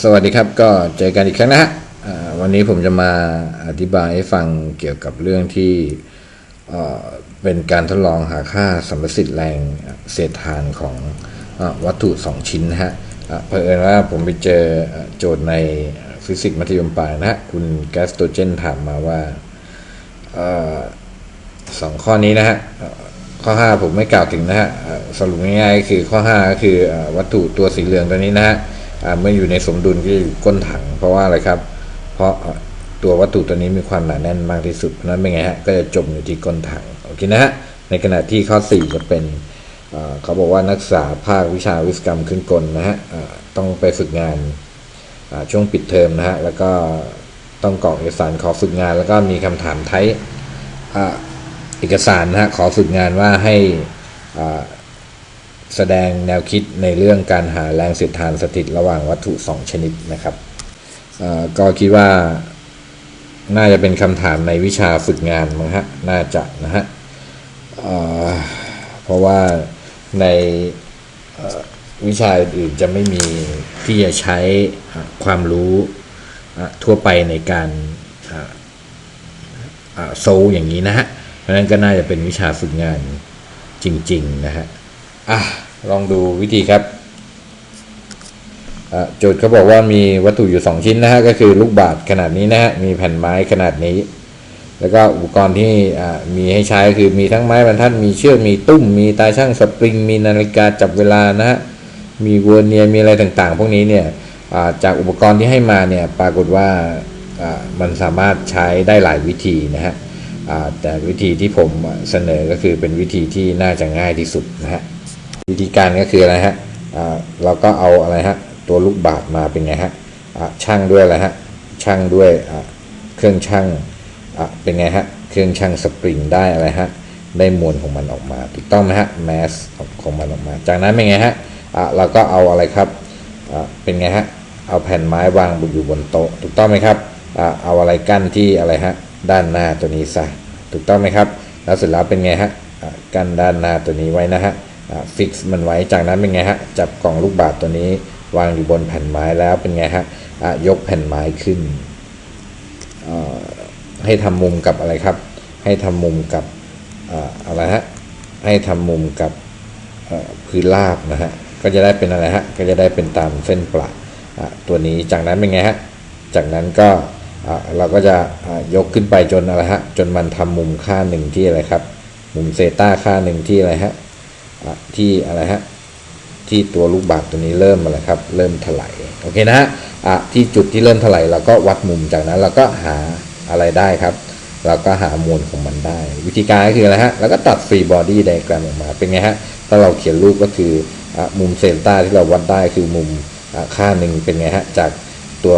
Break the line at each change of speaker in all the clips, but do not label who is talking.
สวัสดีครับก็เจอกันอีกครั้งนะฮะวันนี้ผมจะมาอธิบายให้ฟังเกี่ยวกับเรื่องที่เเป็นการทดลองหาค่าสัมประสิทธิ์แรงเศษฐานของอวัตถุ 2 ชิ้นนะฮะอ่าเผอิญว่าผมไปเจอโจทย์ในฟิสิกส์มัธยมปลายนะฮะคุณแกสโตเจนถามมาว่าอสองข้อนี้นะฮะเอ่อข้อ 5 ผมไม่กล่าวถึงนะฮะสรุปง่ายๆคือข้อ 5 ก็คืออวัตถุตัวสีเหลืองตัวนี้นะฮะ เมื่ออยู่ในสมดุลก็อยู่ก้นถัง เพราะว่าอะไรครับ เพราะตัววัตถุตัวนี้มีความหนาแน่นมากที่สุดเพราะนั้นเป็นไงฮะก็จะจมอยู่ที่ก้นถังโอเคนะฮะในขณะที่ข้อ 4 จะเป็นเขาบอกว่านักศึกษาภาควิชาวิศวกรรมขึ้นกลนะฮะต้องไปฝึกงานช่วงปิดเทอมนะฮะแล้วก็ต้องกรอกเอกสารขอฝึกงาน แล้วก็มีคำถามไทยเอกสารนะฮะขอฝึกงานว่าให้อ่า แสดงแนวคิดในเรื่องการหาแรงเสียดทานสถิตระหว่างวัตถุ 2 ชนิดนะครับก็คิดว่าน่าจะเป็นคำถามในวิชาฝึกงานมั้งฮะน่าจะนะฮะเเพราะว่าในวิชาอื่นจะไม่มีที่จะใช้ความรู้ทั่วไปในการโซอย่างนี้นะฮะเพราะนั้นก็น่าจะเป็นวิชาฝึกงานจริง ๆ นะฮะ อะลองดูวิธีครับโจทย์เขาบอกว่ามีวัตถุอยู่ 2 ชิ้นนะฮะก็คือลูกบาศก์ขนาดนี้นะฮะมีแผ่นไม้ขนาดนี้ แล้วก็อุปกรณ์ที่มีให้ใช้คือมีทั้งไม้บรรทัดมีเชือกมีตุ้ม มีตาช่างสปริง มีนาฬิกาจับเวลานะฮะมีเวอร์เนียร์มีอะไรต่างๆ พวกนี้เนี่ยจากอุปกรณ์ที่ให้มาเนี่ยปรากฏว่ามันสามารถใช้ได้หลายวิธีนะฮะแต่วิธีที่ผมเสนอก็คือเป็นวิธีที่น่าจะง่ายที่สุดนะฮะ วิธีการก็คืออะไรฮะเราก็เอาอะไรฮะตัวลูกบาศก์มาเป็นไงฮะช่างด้วยอะไรฮะช่างด้วยเครื่องช่างเป็นไงฮะเครื่องช่างสปริงได้อะไรฮะได้มวลของมันออกมาถูกต้องไหมฮะแมสของมันออกมา จากนั้นเป็นไงฮะเราก็เอาอะไรครับเป็นไงฮะเอาแผ่นไม้วางอยู่บนโต๊ะ ถูกต้องไหมครับเอาอะไรกั้นที่อะไรฮะด้านหน้าตัวนี้ซะถูกต้องไหมครับ แล้วเสร็จแล้วเป็นไงฮะกั้นด้านหน้าตัวนี้ไว้นะฮะ ฟิกซ์มันไว้จากนั้นเป็นไงฮะจับกล่องลูกบาศก์ตัวนี้วางอยู่บนแผ่นไม้แล้วเป็นไงฮะอะยกแผ่นไม้ขึ้นอ่อให้ทำมุมกับอะไรครับ ให้ทำมุมกับอ่ออะไรฮะให้ทำมุมกับอ่อพื้นราบนะฮะก็จะได้เป็นอะไรฮะก็จะได้เป็นตามเส้นประอะตัวนี้จากนั้นเป็นไงฮะจากนั้นก็อะเราก็จะอะยกขึ้นไปจนอะไรฮะจนมันทำมุมค่าหนึ่งที่อะไรครับ มุมเซต้าค่าหนึ่งที่อะไรฮะ ที่อะไรฮะที่ตัวลูกบาศก์ตัวนี้เริ่มอะไรครับ เริ่มถลายโอเคนะฮะอะที่จุดที่เริ่มถลายเราก็วัดมุมจากนั้นเราก็หาอะไรได้ครับ เราก็หามวลของมันได้ วิธีการก็คืออะไรฮะแล้วก็ตัดฟรีบอดี้ไดแกรมออกมาเป็นไงฮะถ้าเราเขียนรูปก็คืออะมุมเซนต้าที่เราวัดได้คือมุมอะค่าหนึ่งเป็นไงฮะจากตัว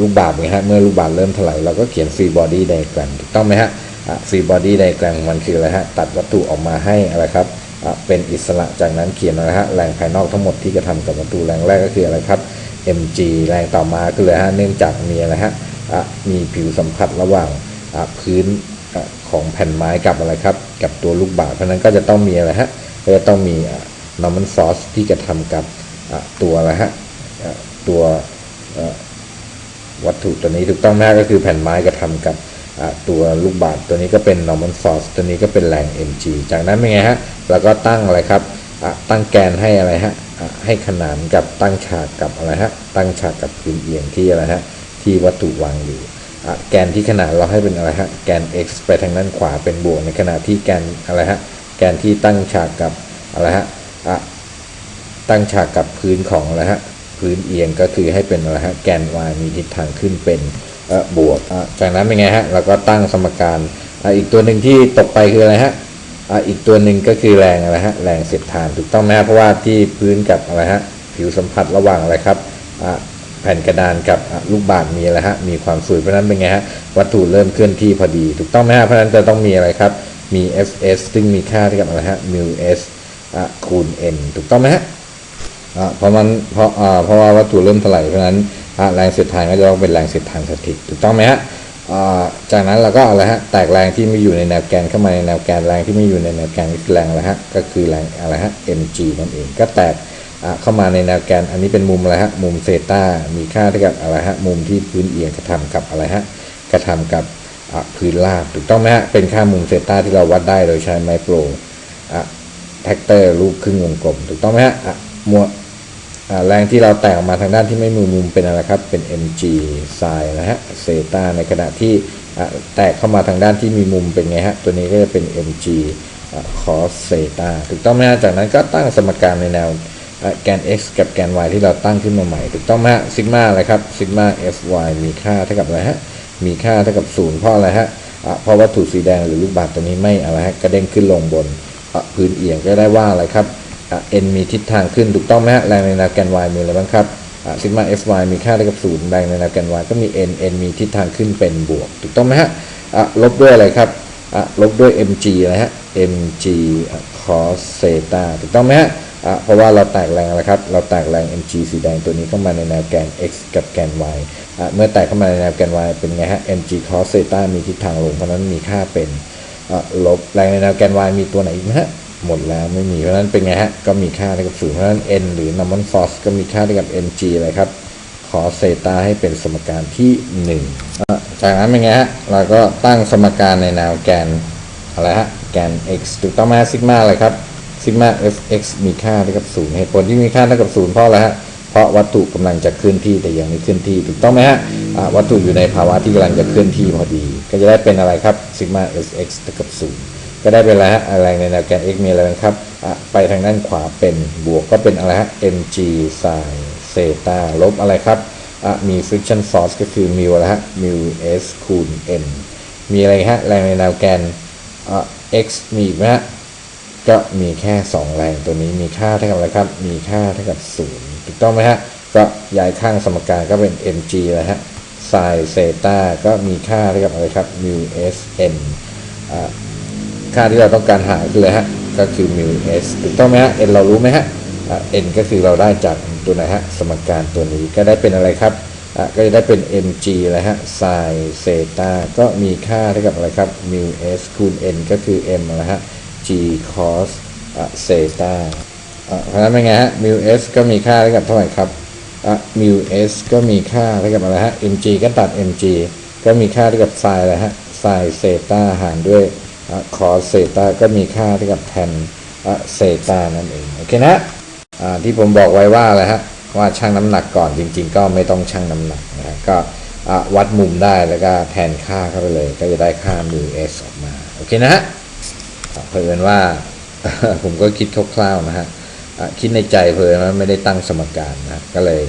ลูกบาศก์ไงฮะเมื่อลูกบาศก์เริ่มถลายเราก็เขียนฟรีบอดี้ไดแกรมถูกต้องไหมฮะฟรีบอดี้ไดแกรมมันคืออะไรฮะตัดวัตถุออกมาให้อะไรครับ เป็นอิสระจากนั้นเขียนนะฮะแรงภายนอกทั้งหมดที่กระทำกับวัตถุแรงแรกก็คืออะไรครับ mg แรงต่อมาคืออะไรฮะเนื่องจากมีอะไรฮะมีผิวสัมผัสระหว่างพื้นอของแผ่นไม้กับอะไรครับ กับตัวลูกบาศเพราะนั้นก็จะต้องมีอะไรฮะก็จะต้องมีนอร์มันฟอสที่กระทำกับตัวอะไรฮะตัววัตถุตัวนี้ถูกต้องไหมฮะก็คือแผ่นไม้กระทำกับ ตัวลูกบาศก์ตัวนี้ก็เป็น normal force ตัวนี้ก็เป็นแรง mg จากนั้นเป็นไงฮะเราก็ตั้งอะไรครับตั้งแกนให้อะไรฮะให้ขนานกับตั้งฉากกับอะไรฮะตั้งฉากกับพื้นเอียงที่อะไรฮะที่วัตถุวางอยู่แกนที่ขนานเราให้เป็นอะไรฮะแกน x ไปทางด้านขวาเป็นบวกในขณะที่แกนอะไรฮะแกนที่ตั้งฉากกับอะไรฮะตั้งฉากกับพื้นของอะไรฮะพื้นเอียงก็คือให้เป็นอะไรฮะแกน y มีทิศทางขึ้นเป็น อ่อบวกอะจากนั้นเป็นไงฮะเราก็ตั้งสมการอะอีกตัวหนึ่งที่ตกไปคืออะไรฮะอะอีกตัวหนึ่งก็คือแรงอะไรฮะแรงเสียดทานถูกต้องไหมฮะเพราะว่าที่พื้นกับอะไรฮะผิวสัมผัสระหว่างอะไรครับอะแผ่นกระดานกับลูกบาศก์มีอะไรฮะมีความฝืดเพราะนั้นเป็นไงฮะวัตถุเริ่มเคลื่อนที่พอดี ถูกต้องไหมฮะเพราะนั้นจะต้องมีอะไรครับมี fs ซึ่งมีค่าเท่ากับอะไรฮะ mu s อะคูณ n ถูกต้องไหมฮะเพราะมันเพราะอ่าเพราะว่าวัตถุเริ่มถลายเพราะนั้น แรงเสียดทานก็จะต้องเป็นแรงเสียดทานสถิตถูกต้องไหมฮะจากนั้นเราก็อะไรฮะแตกแรงที่ไม่อยู่ในแนวแกนเข้ามาในแนวแกนแรงที่ไม่อยู่ในแนวแกนก็คือแรงอะไรฮะก็คือแรงอะไรฮะ mg นั่นเองก็แตกเข้ามาในแนวแกนอันนี้เป็นมุมอะไรฮะมุมเซต้ามีค่าเท่ากับอะไรฮะมุมที่พื้นเอียงกระทำกับอะไรฮะกระทำกับพื้นราบถูกต้องไหมฮะเป็นค่ามุมเซต้าที่เราวัดได้โดยใช้ไมโครแท็กเตอร์รูปครึ่งวงกลมถูกต้องไหมฮะมว แรงที่เราแตกออกมาทางด้านที่ไม่มีมุมเป็นอะไรครับ เป็น mg ไซน์นะฮะเซตาในขณะที่แตกเข้ามาทางด้านที่มีมุมเป็นไงฮะ ตัวนี้ก็จะเป็น mg คอสเซตาถูกต้องไหมฮะ จากนั้นก็ตั้งสมการในแนวแกน x กับแกน y ที่เราตั้งขึ้นมาใหม่ ถูกต้องไหมฮะ ซิกมาอะไรครับ ซิกมา fy มีค่าเท่ากับอะไรฮะ มีค่าเท่ากับศูนย์เพราะอะไรฮะ เพราะวัตถุสีแดงหรือลูกบาศก์ตัวนี้ไม่อะไรฮะ กระเด้งขึ้นลงบนพื้นเอียงก็ได้ว่าอะไรครับ n มีทิศทางขึ้นถูกต้องไหมฮะแรงในแนวแกน y มีอะไรบ้างครับซิกมา fy มีค่าเท่ากับศูนย์แรงในแนวแกน y ก็มี n n มีทิศทางขึ้นเป็นบวก ถูกต้องไหมฮะลบด้วยอะไรครับลบด้วย mg อะไรฮะ mg cos เซตาถูกต้องไหมฮะเพราะว่าเราแตกแรงอะไรครับ เราแตกแรง mg สีแดงตัวนี้เข้ามาในแนวแกน x กับแกน y เมื่อแตกเข้ามาในแนวแกน y เป็นไงฮะ mg cos เซตามีทิศทางลงเพราะนั้นมีค่าเป็นลบแรงในแนวแกน y มีตัวไหนอีกไหมฮะ หมดแล้วไม่มีเพราะนั้นเป็นไงฮะ ก็มีค่าเท่ากับศูนย์เพราะนั้น n หรือ normal force ก็มีค่าเท่ากับ mg อะไรครับ ขอเซตาให้เป็นสมการที่1อะจากนั้นเป็นไงฮะ เราก็ตั้งสมการในแนวแกนอะไรฮะ แกน x ถูกต้องไหมซิกมาอะไรครับซิกมา fx มีค่าเท่ากับศูนย์เหตุผลที่มีค่าเท่ากับศูนย์เพราะอะไรฮะเพราะวัตถุกำลังจะเคลื่อนที่แต่ยังไม่เคลื่อนที่ถูกต้องไหมฮะะวัตถุอยู่ในภาวะที่กำลังจะเคลื่อนที่พอดี ก็จะได้เป็นอะไรครับซิกมา fx เท่ากับศูนย์ ก็ได้เป็นอะไรฮะแรงในแนวแกน x มีอะไรบ้างครับอะไปทางด้านขวาเป็นบวกก็เป็นอะไรฮะ mg sin เซตาลบอะไรครับอะมี friction force ก็คือมิวอะไรฮะมิว s คูณ n มีอะไรฮะแรงในแนวแกนอะ x มีอีกไหมฮะก็มีแค่ 2 แรงตัวนี้มีค่าเท่ากับอะไรครับ มีค่าเท่ากับ 0 ถูกต้องไหมฮะ ก็ย้ายข้างสมการก็เป็น mg เลยฮะ sin เซตาก็มีค่าเท่ากับอะไรครับ mu s n อะ ค่าที่เราต้องการหาคืออะไรฮะ ก็คือ mu s ถูกต้องไหมฮะ n เรารู้ไหมฮะอะ n ก็คือเราได้จากตัวไหนฮะ สมการตัวนี้ก็ได้เป็นอะไรครับก็จะได้เป็น mg อะไรฮะ sin เซตาก็มีค่าเท่ากับอะไรครับ mu s คูณ n ก็คือ m อะไรฮะ g cos อะเซตาเพราะฉะนั้นเป็นไงฮะ mu s ก็มีค่าเท่ากับเท่าไหร่ครับอะ mu s ก็มีค่าเท่ากับอะไรฮะ mg ก็ตัด mg ก็มีค่าเท่ากับ sin อะไรฮะ sin เซตาหารด้วย คอเซตาก็มีค่าเท่ากับแทนเซตานั่นเองโอเคนะที่ผมบอกไว้ว่าอะไรฮะว่าชั่งน้ำหนักก่อนจริง ๆ ก็ไม่ต้องชั่งน้ำหนักนะฮะก็วัดมุมได้แล้วก็แทนค่าเข้าไปเลย ก็จะได้ค่ามิวเอสออกมาโอเคนะฮะเพิ่นว่าผมก็คิดคร่าวๆนะฮะคิดในใจเพลินว่าไม่ได้ตั้งสมการนะก็เลย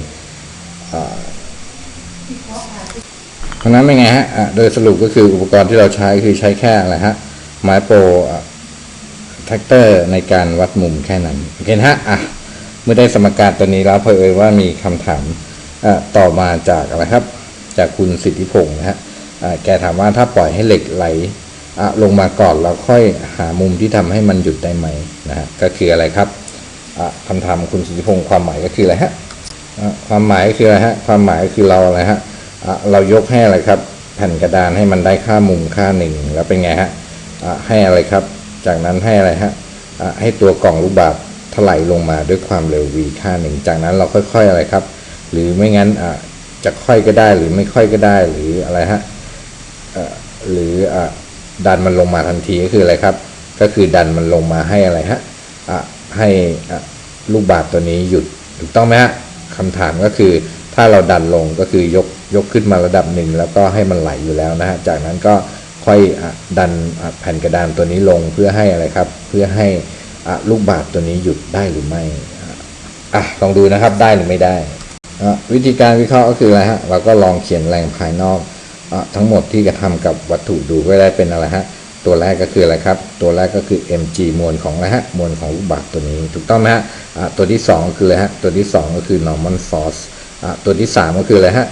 เพราะนั้นเป็นไงฮะโดยสรุปก็คืออุปกรณ์ที่เราใช้คือใช้แค่อะไรฮะ ไม้โปรแท็กเตอร์ในการวัดมุมแค่นั้นโอเคนะฮะอะเมื่อได้สมการตัวนี้แล้วเพอเอยว่ามีคำถามต่อมาจากอะไรครับ จากคุณสิทธิพงศ์นะฮะแกถามว่าถ้าปล่อยให้เหล็กไหลลงมาก่อนแล้วค่อยหามุมที่ทำให้มันหยุดได้ไหมนะฮะก็คืออะไรครับอะคำถามคุณสิทธิพงศ์ความหมายก็คืออะไรฮะความหมายก็คืออะไรฮะความหมายก็คือเราอะไรฮะะเรายกให้อะไรครับ แผ่นกระดานให้มันได้ค่ามุมค่าหนึ่งแล้วเป็นไงฮะ ให้อะไรครับ จากนั้นให้อะไรฮะให้ตัวกล่องลูกบาศก์ถลายลงมาด้วยความเร็ว v ค่าหนึ่งจากนั้นเราค่อยๆอะไรครับ หรือไม่งั้นะจะค่อยก็ได้หรือไม่ค่อยก็ได้หรืออะไรฮะหรืออดันมันลงมาทันทีก็คืออะไรครับ ก็คือดันมันลงมาให้อะไรฮะะให้ลูกบาศก์ตัวนี้หยุดถูกต้องไหมฮะคำถามก็คือถ้าเราดันลงก็คือยกยกขึ้นมาระดับหนึ่งแล้วก็ให้มันไหลอยู่แล้วนะฮะจากนั้นก็ ค่อยอดันแผ่นกระดานตัวนี้ลงเพื่อให้อะไรครับ เพื่อให้ลูกบาศก์ตัวนี้หยุดได้หรือไม่อะลองดูนะครับได้หรือไม่ได้วิธีการวิเคราะห์ก็คืออะไรฮะเราก็ลองเขียนแรงภายนอกอทั้งหมดที่กระทำกับวัตถุดูก็ได้เป็นอะไรฮะตัวแรกก็คืออะไรครับ ตัวแรกก็คือ mg มวลของอะไรฮะมวลของลูกบาศก์ตัวนี้ ถูกต้องไหมฮะะตัวที่สองก็คืออะไรฮะตัวที่สองก็คือ normal force อตัวที่สามก็คืออะไรฮะ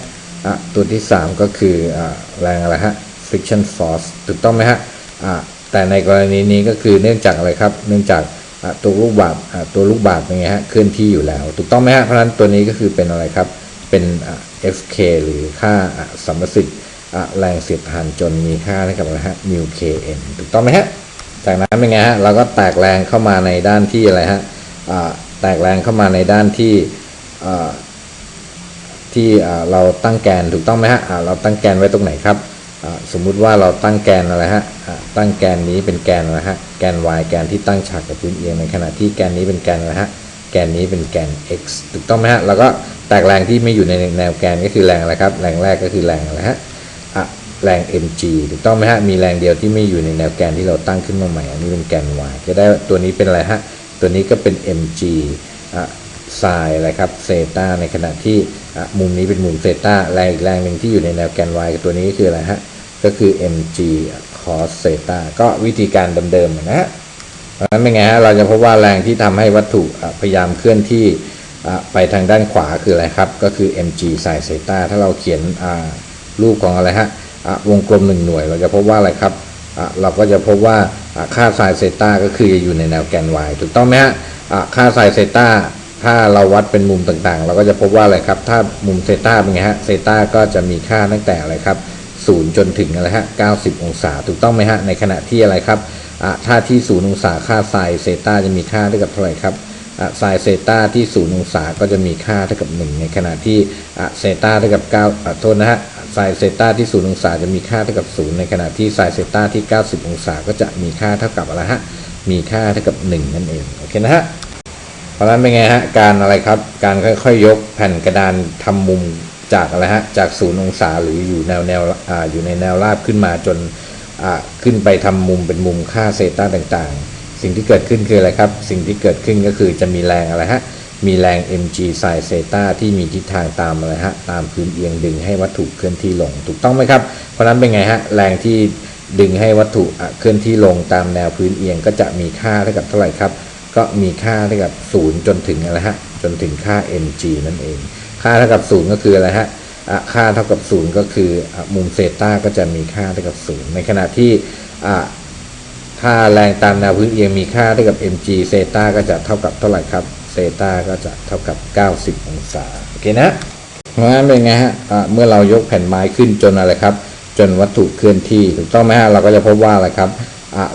ะตัวที่สามก็คืออแรงอะไรฮะ friction force ถูกต้องไหมฮะอะแต่ในกรณีนี้ก็คือเนื่องจากอะไรครับ เนื่องจากตัวลูกบาศก์ตัวลูกบาศก์เป็นไงฮะเคลื่อนที่อยู่แล้ว ถูกต้องไหมฮะเพราะฉะนั้นตัวนี้ก็คือเป็นอะไรครับเป็น fk หรือค่าสัมประสิทธิ์แรงเสียดทานจนมีค่าเท่ากับอะไรฮะ mu kn ถูกต้องไหมฮะจากนั้นเป็นไงฮะเราก็แตกแรงเข้ามาในด้านที่อะไรฮะแตกแรงเข้ามาในด้านที่ที่เราตั้งแกนถูกต้องไหมฮะเราตั้งแกนไว้ตรงไหนครับ สมมุติว่าเราตั้งแกนอะไรฮะตั้งแกนนี้เป็นแกนอะไรฮะแกน y แกนที่ตั้งฉากกับพื้นเอียงในขณะที่แกนนี้เป็นแกนอะไรฮะแกนนี้เป็นแกน x ถูกต้องไหมฮะแล้วก็แตกแรงที่ไม่อยู่ในแนวแกนก็คือแรงอะไรครับ แรงแรกก็คือแรงอะไรฮะแรง mg ถูกต้องไหมฮะมีแรงเดียวที่ไม่อยู่ในแนวแกนที่เราตั้งขึ้นมาใหม่อันนี้เป็นแกน y ก็ได้ตัวนี้เป็นอะไรฮะตัวนี้ก็เป็น mg อะไซน์อะไรครับเซตาในขณะที่มุมนี้เป็นมุมเซตาแรงอีกแรงหนึ่งที่อยู่ในแนวแกน y ตัวนี้ก็คืออะไรฮะ ก็คือ mg cos เซตาก็วิธีการเดิมๆนะฮะเพราะฉะนั้นเป็นไงฮะเราจะพบว่าแรงที่ทำให้วัตถุพยายามเคลื่อนที่ไปทางด้านขวาคืออะไรครับ ก็คือ mg sin เซตาถ้าเราเขียนรูปของอะไรฮะวงกลมหนึ่งหน่วย เราจะพบว่าอะไรครับเราก็จะพบว่าค่า sin เซตาก็คืออยู่ในแนวแกน y ถูกต้องไหมฮะอะค่า sin เซตาถ้าเราวัดเป็นมุมต่างๆ เราก็จะพบว่าอะไรครับ ถ้ามุมเซตาเป็นไงฮะเซตาก็จะมีค่าตั้งแต่อะไรครับ ศูนย์จนถึงอะไรฮะ 90 องศา ถูกต้องไหมฮะ ในขณะที่อะไรครับถ้าที่ศูนย์องศาค่าไซน์เซต้าจะมีค่าเท่ากับเท่าไหร่ครับไซน์เซต้าที่ศูนย์องศาก็จะมีค่าเท่ากับ 1 ในขณะที่เซต้าเท่ากับ9โทษนะฮะไซน์เซต้าที่ศูนย์องศาจะมีค่าเท่ากับ 0 ในขณะที่ไซน์เซต้าที่ 90 องศาก็จะมีค่าเท่ากับอะไรฮะ มีค่าเท่ากับ 1 นั่นเอง โอเคนะฮะ เพราะนั้นเป็นไงฮะ การอะไรครับ การค่อยๆ ยกแผ่นกระดานทำมุม จากอะไรฮะจากศูนย์องศาหรืออยู่แนวแนวอ่าอยู่ในแนวราบขึ้นมาจนอ่าขึ้นไปทำมุมเป็นมุมค่าเซต้าต่างๆ สิ่งที่เกิดขึ้นคืออะไรครับ สิ่งที่เกิดขึ้นก็คือจะมีแรงอะไรฮะมีแรง mg sin เซต้าที่มีทิศทางตามอะไรฮะตามพื้นเอียงดึงให้วัตถุเคลื่อนที่ลง ถูกต้องไหมครับ เพราะนั้นเป็นไงฮะแรงที่ดึงให้วัตถุเคลื่อนที่ลงตามแนวพื้นเอียง ก็จะมีค่าเท่ากับเท่าไหร่ครับ ก็มีค่าเท่ากับ 0 จนถึงอะไรฮะจนถึงค่า mg นั่นเอง ค่าเท่ากับ0ก็คืออะไรฮะค่าเท่ากับ0ก็คือมุมเซต้าก็จะมีค่าเท่ากับ0ในขณะที่อะถ้าแรงตามแนวพื้นเอียงมีค่าเท่ากับ mg เซต้าก็จะเท่ากับเท่าไหร่ครับเซต้าก็จะเท่ากับ 90 องศาโอเคนะเพราะงั้นเป็นไงฮะะเมื่อเรายกแผ่นไม้ขึ้นจนอะไรครับ จนวัตถุเคลื่อนที่ถูกต้องไหมฮะเราก็จะพบว่าอะไรครับ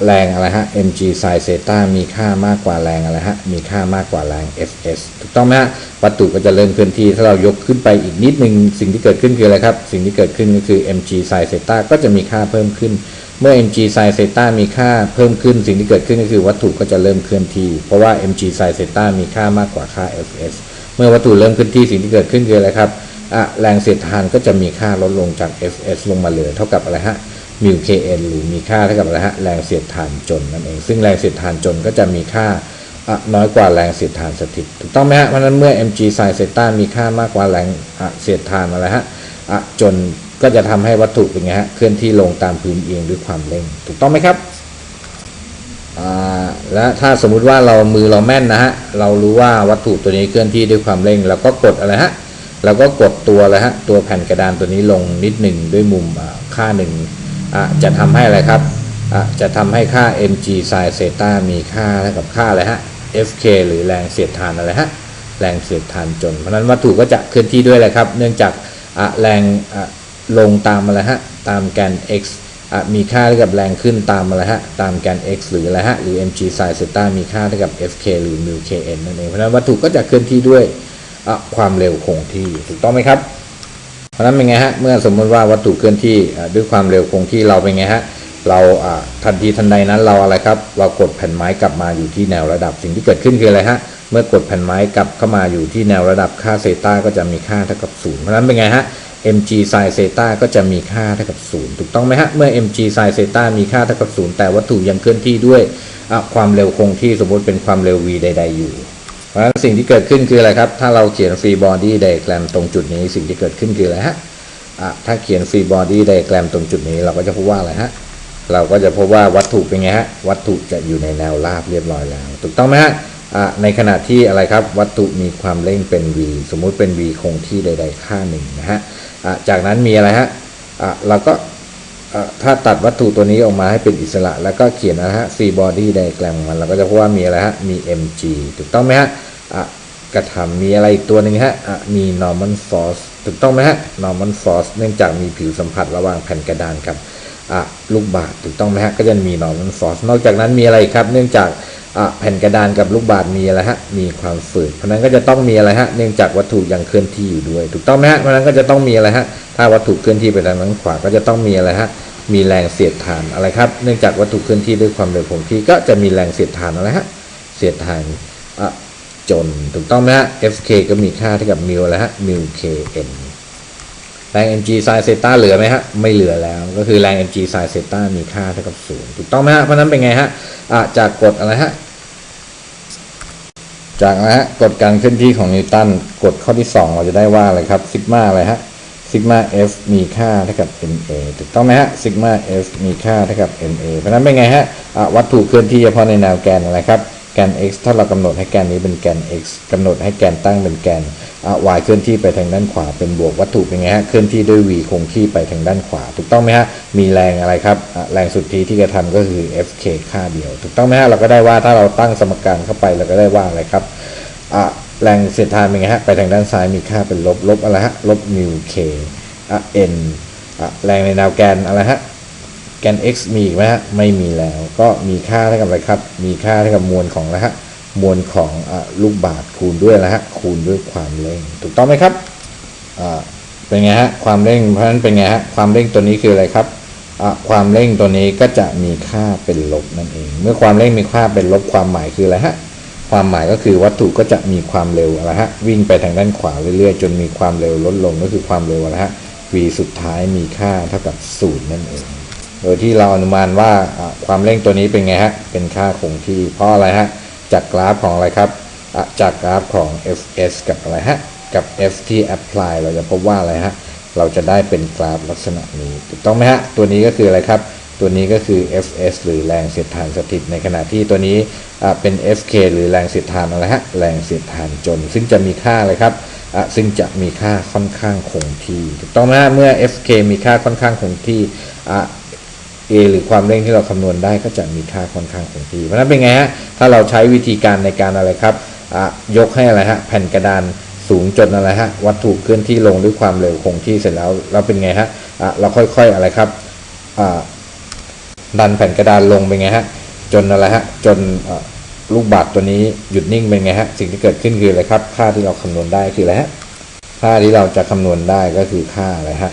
แรงอะไรฮะ mg sin เซตามีค่ามากกว่าแรงอะไรฮะ มีค่ามากกว่าแรง fs ถูกต้องไหมฮะ วัตถุก็จะเริ่มเคลื่อนที่ ถ้าเรายกขึ้นไปอีกนิดนึง สิ่งที่เกิดขึ้นคืออะไรครับ สิ่งที่เกิดขึ้นก็คือ mg sin เซตาก็จะมีค่าเพิ่มขึ้น เมื่อ mg sin เซตามีค่าเพิ่มขึ้น สิ่งที่เกิดขึ้นก็คือวัตถุก็จะเริ่มเคลื่อนที่ เพราะว่า mg sin เซตามีค่ามากกว่าค่า fs เมื่อวัตถุเริ่มเคลื่อนที่ สิ่งที่เกิดขึ้นคืออะไรครับอะแรงเสียดทานก็จะมีค่าลดลงจาก Fs ลงมาเหลือเท่ากับอะไรฮะ มิว Kn หรือมีค่าเท่ากับอะไรฮะแรงเสียดทานจนนั่นเอง ซึ่งแรงเสียดทานจนก็จะมีค่าน้อยกว่าแรงเสียดทานสถิต ถูกต้องไหมฮะ เพราะนั้นเมื่อ mg sin เซตามีค่ามากกว่าแรงเสียดทานอะไรฮะะจนก็จะทำให้วัตถุเป็นไงฮะเคลื่อนที่ลงตามพื้นเอียงด้วยความเร่ง ถูกต้องไหมครับอ่าและถ้าสมมุติว่าเรามือเราแม่นนะฮะเรารู้ว่าวัตถุตัวนี้เคลื่อนที่ด้วยความเร่งเราก็กดอะไรฮะเราก็กดตัวอะไรฮะตัวแผ่นกระดานตัวนี้ลงนิดหนึ่งด้วยมุมอ่าค่าหนึ่ง จะทำให้อะไรครับ จะทำให้ค่า mg sin เซตามีค่าเท่ากับค่าอะไรฮะ fk หรือแรงเสียดทานอะไรฮะ แรงเสียดทานจน เพราะฉะนั้นวัตถุก็จะเคลื่อนที่ด้วยอะไรครับ เนื่องจากแรงลงตามอะไรฮะ ตามแกน x มีค่าเท่ากับแรงขึ้นตามอะไรฮะ ตามแกน x หรืออะไรฮะ หรือ mg sin เซตามีค่าเท่ากับ fk หรือ mu kn นั่นเอง เพราะฉะนั้นวัตถุก็จะเคลื่อนที่ด้วยความเร็วคงที่ ถูกต้องไหมครับ ราะนั้นเป็นไงฮะ เมื่อสมมติว่าวัตถุเคลื่อนที่ด้วยความเร็วคงที่เราเป็นไงฮะ เราทันทีทันใดนั้นเราอะไรครับ เรากดแผ่นไม้กลับมาอยู่ที่แนวระดับ สิ่งที่เกิดขึ้นคืออะไรฮะ เมื่อกดแผ่นไม้กลับเข้ามาอยู่ที่แนวระดับค่าเซต้าก็จะมีค่าเท่ากับศูนย์เพราะนั้นเป็นไงฮะ mg sin เซต้าก็จะมีค่าเท่ากับศูนย์ถูกต้องไหมฮะ เมื่อ mg sin เซต้ามีค่าเท่ากับศูนย์แต่วัตถุยังเคลื่อนที่ด้วยความเร็วคงที่สมมติเป็นความเร็ว v ใด ๆ อยู่ เพราะฉะนั้นสิ่งที่เกิดขึ้นคืออะไรครับ ถ้าเราเขียน free body diagram ตรงจุดนี้สิ่งที่เกิดขึ้นคืออะไรฮะอะถ้าเขียน free body diagram ตรงจุดนี้เราก็จะพบว่าอะไรฮะเราก็จะพบว่าวัตถุเป็นไงฮะวัตถุจะอยู่ในแนวราบเรียบร้อยแล้ว ถูกต้องไหมฮะในขณะที่อะไรครับวัตถุมีความเร่งเป็น v สมมุติเป็น v คงที่ใด ๆ ค่าหนึ่งนะฮะจากนั้นมีอะไรฮะเราก็ ถ้าตัดวัตถุตัวนี้ออกมาให้เป็นอิสระ แล้วก็เขียนนะฮะ free body diagram ของมันเราก็จะพบว่ามีอะไรฮะ มี mg ถูกต้องไหมฮะกระทำมีอะไรอีกตัวหนึ่งฮะมี normal force ถูกต้องไหมฮะ normal force เนื่องจากมีผิวสัมผัสระหว่างแผ่นกระดานครับลูกบาศก์ถูกต้องไหมฮะก็จะมี normal force นอกจากนั้นมีอะไรครับ เนื่องจาก แผ่นกระดานกับลูกบาศก์มีอะไรฮะมีความฝืดเพราะนั้นก็จะต้องมีอะไรฮะเนื่องจากวัตถุยังเคลื่อนที่อยู่ด้วย ถูกต้องไหมฮะเพราะนั้นก็จะต้องมีอะไรฮะถ้าวัตถุเคลื่อนที่ไปทางด้านขวาก็จะต้องมีอะไรฮะมีแรงเสียดทานอะไรครับเนื่องจากวัตถุเคลื่อนที่ด้วยความเร็วคงที่ก็จะมีแรงเสียดทานอะไรฮะเสียดทานอะจนถูกต้องไหมฮะ Fk ก็มีค่าเท่ากับมิวอะไรฮะมิว Kn แรง mg sin เซต้าเหลือไหมฮะ ไม่เหลือแล้ว ก็คือแรง mg sin เซต้ามีค่าเท่ากับศูนย์ถูกต้องไหมฮะ เพราะนั้นเป็นไงฮะอะจากกฎอะไรฮะ จากนะฮะ กฎการเคลื่อนที่ของนิวตัน กฎข้อที่ 2 เราจะได้ว่าอะไรครับซิกมาอะไรฮะซิกมา f มีค่าเท่ากับ ma ถูกต้องไหมฮะซิกมา f มีค่าเท่ากับ ma เพราะนั้นเป็นไงฮะอะวัตถุเคลื่อนที่เฉพาะในแนวแกนอะไรครับ แกน x ถ้าเรากำหนดให้แกนนี้เป็นแกน x กำหนดให้แกนตั้งเป็นแกน y เคลื่อนที่ไปทางด้านขวาเป็นบวกวัตถุเป็นไงฮะเคลื่อนที่ด้วย v คงที่ไปทางด้านขวา ถูกต้องไหมฮะมีแรงอะไรครับแรงสุทธิที่กระทำก็คือ fk ค่าเดียว ถูกต้องไหมฮะเราก็ได้ว่าถ้าเราตั้งสมการเข้าไปเราก็ได้ว่าอะไรครับแรงเสียดทานเป็นไงฮะไปทางด้านซ้ายมีค่าเป็นลบลบอะไรฮะลบมิวเคอะ n อะแรงในแนวแกนอะไรฮะแกน x มีอีกไหมฮะไม่มีแล้ว ก็มีค่าเท่ากับอะไรครับ มีค่าเท่ากับมวลของอะไรฮะ มวลของอลูกบาศก์คูณด้วยอะไรฮะคูณด้วยความเร่ง ถูกต้องไหมครับเป็นไงฮะความเร่งเพราะฉะนั้นเป็นไงฮะความเร่งตัวนี้คืออะไรครับความเร่งตัวนี้ก็จะมีค่าเป็นลบนั่นเอง เมื่อความเร่งมีค่าเป็นลบความหมายคืออะไรฮะความหมายก็คือวัตถุก็จะมีความเร็วอะไรฮะวิ่งไปทางด้านขวาเรื่อยๆ จนมีความเร็วลดลงก็คือความเร็วอะไรฮะ v สุดท้ายมีค่าเท่ากับศูนย์นั่นเอง โดยที่เราอนุมานว่าความเร่งตัวนี้เป็นไงฮะเป็นค่าคงที่เพราะอะไรฮะ จากกราฟของอะไรครับจากกราฟของ fs กับอะไรฮะ กับ f ที่ apply เราจะพบว่าอะไรฮะ เราจะได้เป็นกราฟลักษณะนี้ถูกต้องไหมฮะ ตัวนี้ก็คืออะไรครับ ตัวนี้ก็คือ fs หรือแรงเสียดทานสถิต ในขณะที่ตัวนี้เป็น fk หรือแรงเสียดทานอะไรฮะ แรงเสียดทานจน ซึ่งจะมีค่าอะไรครับอะซึ่งจะมีค่าค่อนข้างคงที่ ถูกต้องไหมฮะ เมื่อ fk มีค่าค่อนข้างคงที่อะ a หรือความเร่งที่เราคำนวณได้ก็จะมีค่าค่อนข้างคงที่เพราะนั้นเป็นไงฮะถ้าเราใช้วิธีการในการอะไรครับอะยกให้อะไรฮะแผ่นกระดานสูงจนอะไรฮะวัตถุเคลื่อนที่ลงด้วยความเร็วคงที่เสร็จแล้วเราเป็นไงฮะอะเราค่อยๆอะไรครับอ่าดันแผ่นกระดานลงเป็นไงฮะจนอะไรฮะจนะลูกบาศกตัวนี้หยุดนิ่งเป็นไงฮะสิ่งที่เกิดขึ้นคืออะไรครับค่าที่เราคำนวณได้คืออะไรฮะค่าที่เราจะคำนวณได้ก็คือค่าอะไรฮะ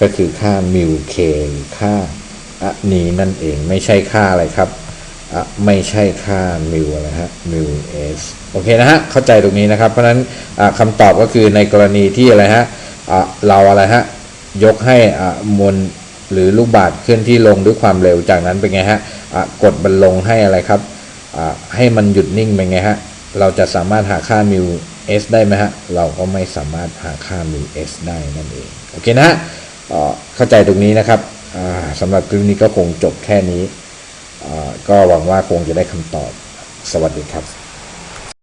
ก็คือค่ามิวเคหรือค่า อะนี้นั่นเองไม่ใช่ค่าอะไรครับอะไม่ใช่ค่ามิวอะไรฮะมิวเอสโอเคนะฮะเข้าใจตรงนี้นะครับ เพราะฉะนั้นคำตอบก็คือในกรณีที่อะไรฮะะเราอะไรฮะยกให้มวลหรือลูกบาศก์เคลื่อนที่ลงด้วยความเร็วจากนั้นเป็นไงฮะะกดมันลงให้อะไรครับให้มันหยุดนิ่งเป็นไงฮะเราจะสามารถหาค่ามิว s ได้ไหมฮะเราก็ไม่สามารถหาค่ามิว s ได้นั่นเองโอเคนะฮะเข้าใจตรงนี้นะครับ สำหรับคลิปนี้ก็คงจบแค่นี้ ก็หวังว่าคงจะได้คำตอบ สวัสดีครับ